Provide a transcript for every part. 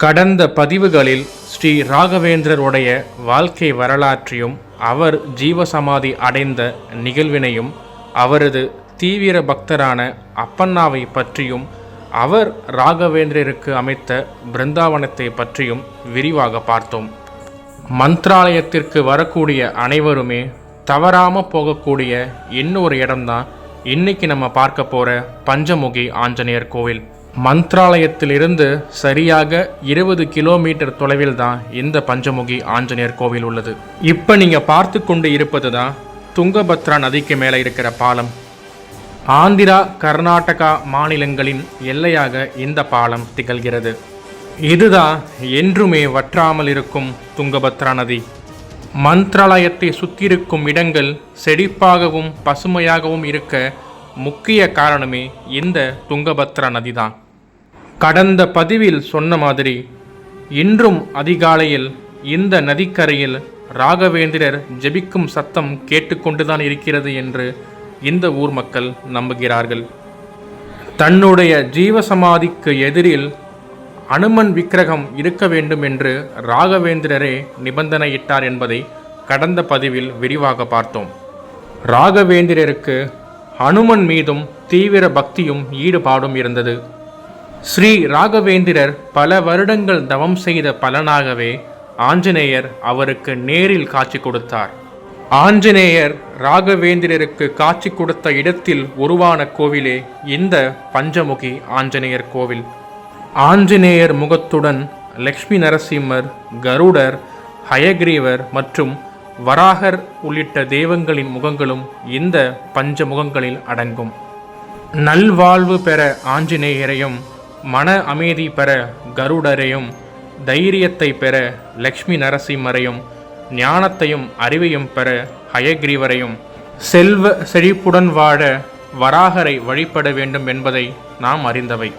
கடந்த பதிவுகளில் ஸ்ரீ ராகவேந்திரருடைய வாழ்க்கை வரலாற்றையும் அவர் ஜீவசமாதி அடைந்த நிகழ்வினையும் அவரது தீவிர பக்தரான அப்பண்ணாவை பற்றியும் அவர் ராகவேந்திரருக்கு அமைத்த பிருந்தாவனத்தை பற்றியும் விரிவாக பார்த்தோம். மந்த்ராலயத்திற்கு வரக்கூடிய அனைவருமே தவறாமல் போகக்கூடிய இன்னொரு இடம்தான் இன்னைக்கு நம்ம பார்க்க போகிற பஞ்சமுகி ஆஞ்சநேயர் கோவில். மந்த்ராலயத்திலிருந்து சரியாக இருபது கிலோமீட்டர் தொலைவில் தான் இந்த பஞ்சமுகி ஆஞ்சநேயர் கோவில் உள்ளது. இப்போ நீங்கள் பார்த்து கொண்டு இருப்பது தான் துங்கபத்ரா நதிக்கு மேலே இருக்கிற பாலம். ஆந்திரா கர்நாடகா மாநிலங்களின் எல்லையாக இந்த பாலம் திகழ்கிறது. இதுதான் என்றுமே வற்றாமல் இருக்கும் துங்கபத்ரா நதி. மந்த்ராலயத்தை சுற்றியிருக்கும் இடங்கள் செழிப்பாகவும் பசுமையாகவும் இருக்க முக்கிய காரணமே இந்த துங்கபத்ரா நதிதான். கடந்த பதிவில் சொன்ன மாதிரி இன்றும் அதிகாலையில் இந்த நதிக்கரையில் ராகவேந்திரர் ஜெபிக்கும் சத்தம் கேட்டுக்கொண்டுதான் இருக்கிறது என்று இந்த ஊர் மக்கள் நம்புகிறார்கள். தன்னுடைய ஜீவசமாதிக்கு எதிரில் அனுமன் விக்கிரகம் இருக்க வேண்டும் என்று ராகவேந்திரரே நிபந்தனையிட்டார் என்பதை கடந்த பதிவில் விரிவாக பார்த்தோம். ராகவேந்திரருக்கு அனுமன் மீதும் தீவிர பக்தியும் ஈடுபாடும் இருந்தது. ஸ்ரீ ராகவேந்திரர் பல வருடங்கள் தவம் செய்த பலனாகவே ஆஞ்சநேயர் அவருக்கு நேரில் காட்சி கொடுத்தார். ஆஞ்சநேயர் ராகவேந்திரருக்கு காட்சி கொடுத்த இடத்தில் உருவான கோவிலே இந்த பஞ்சமுகி ஆஞ்சநேயர் கோவில். ஆஞ்சநேயர் முகத்துடன் லக்ஷ்மி நரசிம்மர் கருடர் ஹயக்ரீவர் மற்றும் வராகர் உள்ளிட்ட தெய்வங்களின் முகங்களும் இந்த பஞ்ச முகங்களில் அடங்கும். நல்வாழ்வு பெற ஆஞ்சநேயரையும் மன அமைதி பெற கருடரையும் தைரியத்தை பெற லக்ஷ்மி நரசிம்மரையும் ஞானத்தையும் அறிவையும் பெற ஹயக்ரீவரையும் செல்வ செழிப்புடன் வாழ வராகரை வழிபட வேண்டும் என்பதை நாம் அறிந்தவை.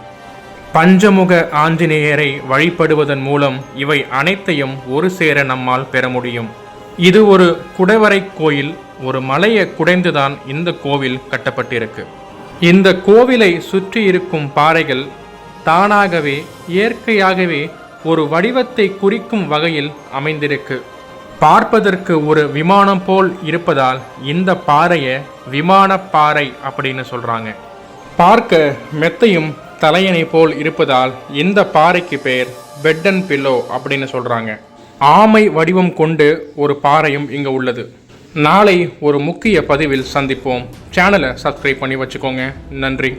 பஞ்சமுக ஆஞ்சநேயரை வழிபடுவதன் மூலம் இவை அனைத்தையும் ஒரு சேர நம்மால் பெற முடியும். இது ஒரு குடைவரை கோயில் ஒரு மலையை குடைந்துதான் இந்த கோவில் கட்டப்பட்டிருக்கு. இந்த கோவிலை சுற்றி இருக்கும் பாறைகள் தானாகவே இயற்கையாகவே ஒரு வடிவத்தை குறிக்கும் வகையில் அமைந்திருக்கு. பார்ப்பதற்கு ஒரு விமானம் போல் இருப்பதால் இந்த பாறையை விமான பாறை அப்படின்னு சொல்கிறாங்க பார்க்க மெத்தையும் தலையணை போல் இருப்பதால் இந்த பாறைக்கு பெயர் பெட் அண்ட் பில்லோ அப்படின்னு சொல்கிறாங்க ஆமை வடிவம் கொண்டு ஒரு பாறையும் இங்கே உள்ளது. நாளை ஒரு முக்கிய பதிவில் சந்திப்போம். சேனலை சப்ஸ்கிரைப் பண்ணி வச்சுக்கோங்க. நன்றி.